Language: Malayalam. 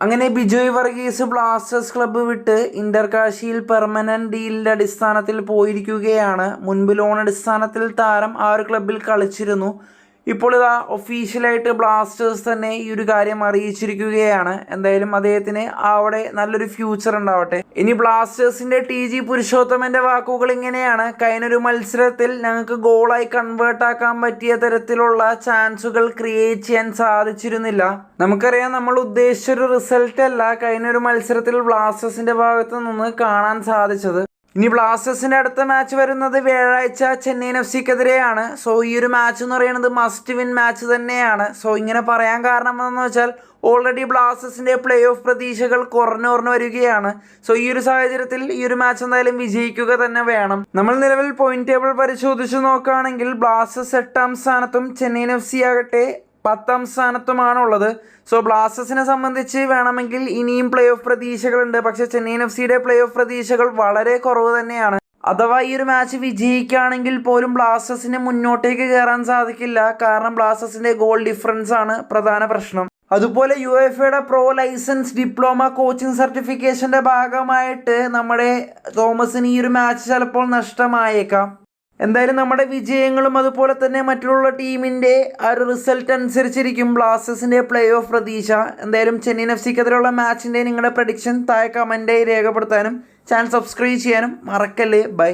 അങ്ങനെ ബിജോയ് വർഗീസ് ബ്ലാസ്റ്റേഴ്സ് ക്ലബ്ബ് വിട്ട് ഇന്റർകാശിയിൽ പെർമനന്റ് ഡീലിന്റെ അടിസ്ഥാനത്തിൽ പോയിരിക്കുകയാണ്. മുൻപ് ലോൺ അടിസ്ഥാനത്തിൽ താരം ആ ഒരു ക്ലബ്ബിൽ കളിച്ചിരുന്നു. ഇപ്പോൾ ഇതാ ഒഫീഷ്യലായിട്ട് ബ്ലാസ്റ്റേഴ്സ് തന്നെ ഈ ഒരു കാര്യം അറിയിച്ചിരിക്കുകയാണ്. എന്തായാലും അദ്ദേഹത്തിന് അവിടെ നല്ലൊരു ഫ്യൂച്ചർ ഉണ്ടാവട്ടെ. ഇനി ബ്ലാസ്റ്റേഴ്സിന്റെ ടി ജി പുരുഷോത്തമന്റെ വാക്കുകൾ ഇങ്ങനെയാണ്. കഴിഞ്ഞൊരു മത്സരത്തിൽ ഞങ്ങൾക്ക് ഗോളായി കൺവേർട്ട് ആക്കാൻ പറ്റിയ തരത്തിലുള്ള ചാൻസുകൾ ക്രിയേറ്റ് ചെയ്യാൻ സാധിച്ചിരുന്നില്ല. നമുക്കറിയാം നമ്മൾ ഉദ്ദേശിച്ച ഒരു റിസൾട്ട് അല്ല കഴിഞ്ഞൊരു മത്സരത്തിൽ ബ്ലാസ്റ്റേഴ്സിന്റെ ഭാഗത്ത് നിന്ന് കാണാൻ സാധിച്ചത്. ഇനി ബ്ലാസ്റ്റേഴ്സിന്റെ അടുത്ത മാച്ച് വരുന്നത് വ്യാഴാഴ്ച ചെന്നൈയിൻ എഫ് സിക്കെതിരെയാണ്. സോ ഈ ഒരു മാച്ച് എന്ന് പറയുന്നത് മസ്റ്റ് വിൻ മാച്ച് തന്നെയാണ്. സോ ഇങ്ങനെ പറയാൻ കാരണം എന്താണെന്ന് വെച്ചാൽ ഓൾറെഡി ബ്ലാസ്റ്റേഴ്സിന്റെ പ്ലേ ഓഫ് പ്രതീക്ഷകൾ കുറഞ്ഞു കുറഞ്ഞു വരികയാണ്. സോ ഈ ഒരു സാഹചര്യത്തിൽ ഈ ഒരു മാച്ച് എന്തായാലും വിജയിക്കുക തന്നെ വേണം. നമ്മൾ നിലവിൽ പോയിന്റ് ടേബിൾ പരിശോധിച്ച് നോക്കുകയാണെങ്കിൽ ബ്ലാസ്റ്റേഴ്സ് എട്ടാം സ്ഥാനത്തും ചെന്നൈയിൻ എഫ് സി ആകട്ടെ പത്താം സ്ഥാനത്തുമാണുള്ളത്. സോ ബ്ലാസ്റ്റേഴ്സിനെ സംബന്ധിച്ച് വേണമെങ്കിൽ ഇനിയും പ്ലേ ഓഫ് പ്രതീക്ഷകളുണ്ട്. പക്ഷെ ചെന്നൈയിൻ എഫ് സിയുടെ പ്ലേ ഓഫ് പ്രതീക്ഷകൾ വളരെ കുറവ് തന്നെയാണ്. അഥവാ ഈ ഒരു മാച്ച് വിജയിക്കുകയാണെങ്കിൽ പോലും ബ്ലാസ്റ്റേഴ്സിന് മുന്നോട്ടേക്ക് കയറാൻ സാധിക്കില്ല. കാരണം ബ്ലാസ്റ്റേഴ്സിന്റെ ഗോൾ ഡിഫറൻസ് ആണ് പ്രധാന പ്രശ്നം. അതുപോലെ യു എഫ് എയുടെ പ്രോ ലൈസൻസ് ഡിപ്ലോമ കോച്ചിങ് സർട്ടിഫിക്കേഷന്റെ ഭാഗമായിട്ട് നമ്മുടെ തോമസിന് ഈ ഒരു മാച്ച് ചിലപ്പോൾ നഷ്ടമായേക്കാം. എന്തായാലും നമ്മുടെ വിജയങ്ങളും അതുപോലെ തന്നെ മറ്റുള്ള ടീമിന്റെ ആ ഒരു റിസൾട്ട് അനുസരിച്ചിരിക്കും ബ്ലാസ്റ്റേഴ്സിന്റെ പ്ലേ ഓഫ് പ്രതീക്ഷ. എന്തായാലും ചെന്നൈയിൻ എഫ് സിക്കെതിരെയുള്ള മാച്ചിന്റെ നിങ്ങളുടെ പ്രഡിക്ഷൻ താഴെ കമന്റായി രേഖപ്പെടുത്താനും ചാനൽ സബ്സ്ക്രൈബ് ചെയ്യാനും മറക്കല്ലേ. ബൈ